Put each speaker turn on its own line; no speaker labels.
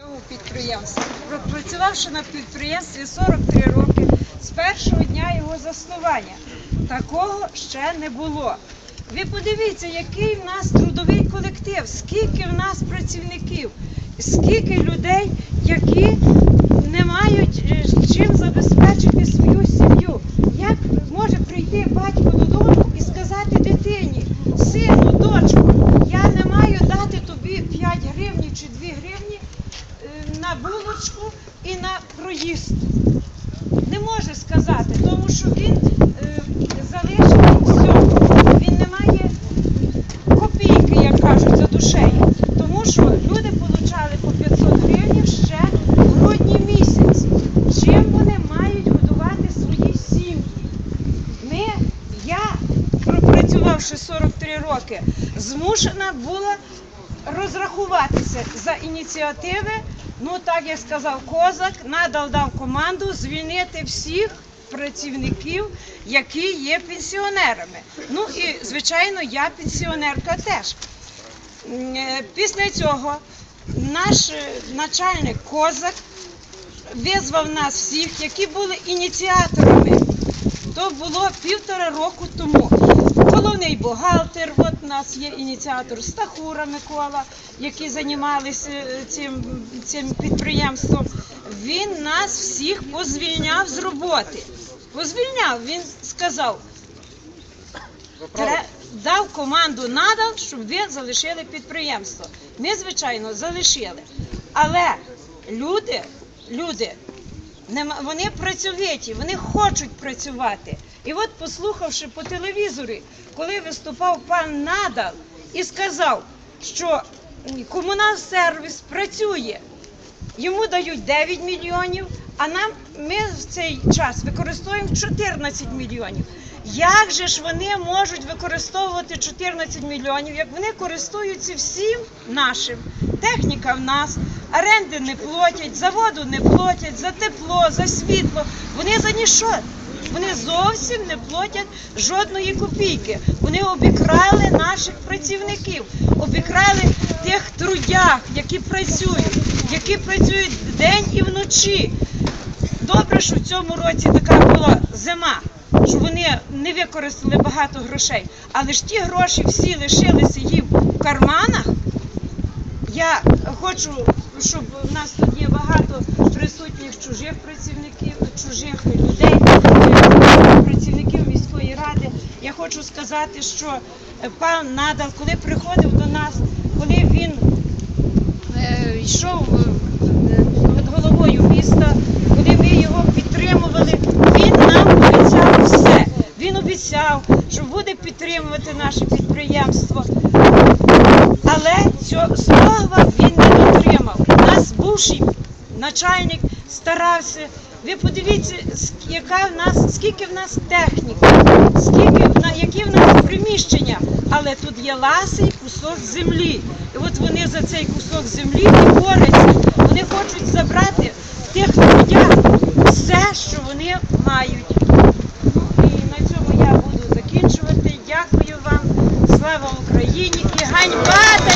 цього підприємства. Пропрацювавши на підприємстві 43 роки з першого дня його заснування. Такого ще не було. Ви подивіться, який в нас трудовий колектив, скільки в нас працівників, скільки людей, які не мають е, чим забезпечити свою сім'ю. Як може прийти батько додому і сказати дитині, сину, дочку, я не маю дати тобі 5 гривень чи 2 гривні на булочку і на проїзд. Не може сказати, тому що він е, залишив все. Він не має копійки, як кажуть, за душею. Тому що люди отримали по 500 гривень ще в грудні місяць. Чим вони мають годувати свої сім'ї? Ми, я, пропрацювавши 43 роки, змушена була розрахуватися за ініціативи. Ну, так як сказав Козак, надал дав команду звільнити всіх працівників, які є пенсіонерами. Ну і, звичайно, я пенсіонерка теж. Е, Після цього наш е, начальник Козак визвав нас всіх, які були ініціаторами. То було півтора року тому. Головний бухгалтер, от у нас є ініціатор Стахура Микола, які займалися е, цим, цим підприємством. Він нас всіх позвільняв з роботи. Позвільняв, він сказав, дав команду надал, щоб ви залишили підприємство. Ми, звичайно, залишили. Але люди, люди, вони працьовиті, вони хочуть працювати. І от, послухавши по телевізорі, коли виступав пан Надал і сказав, що м, комунал-сервіс працює, йому дають 9 мільйонів, а нам ми в цей час використовуємо 14 мільйонів. Як же ж вони можуть використовувати 14 мільйонів, як вони користуються всім нашим? Техніка в нас, оренди не платять, заводу не платять, за тепло, за світло. Вони за ніщо. Вони зовсім не платять жодної копійки. Вони обікрали наших працівників, обікрали тих трудях, які працюють, які працюють день і вночі. Добре, що в цьому році така була зима, що вони не використали багато грошей, але ж ті гроші всі лишилися їм в карманах. Я хочу, щоб у нас тут є багато присутніх чужих працівників, чужих людей, працівників міської ради. Я хочу сказати, що е, пан Надал, коли приходив до нас, коли він е, йшов е, над головою міста, коли ми його підтримували, він нам обіцяв все. Він обіцяв, що буде підтримувати наше підприємство. Але цього слова він не дотримав. Нас бувший начальник старався. Ви подивіться, яка в нас, скільки в нас техніки, скільки які в нас приміщення, але тут є ласий кусок землі. І от вони за цей кусок землі і борються. Вони хочуть забрати в тих людях все, що вони мають. Ну і на цьому я буду закінчувати. Дякую вам. Слава Україні і ганьба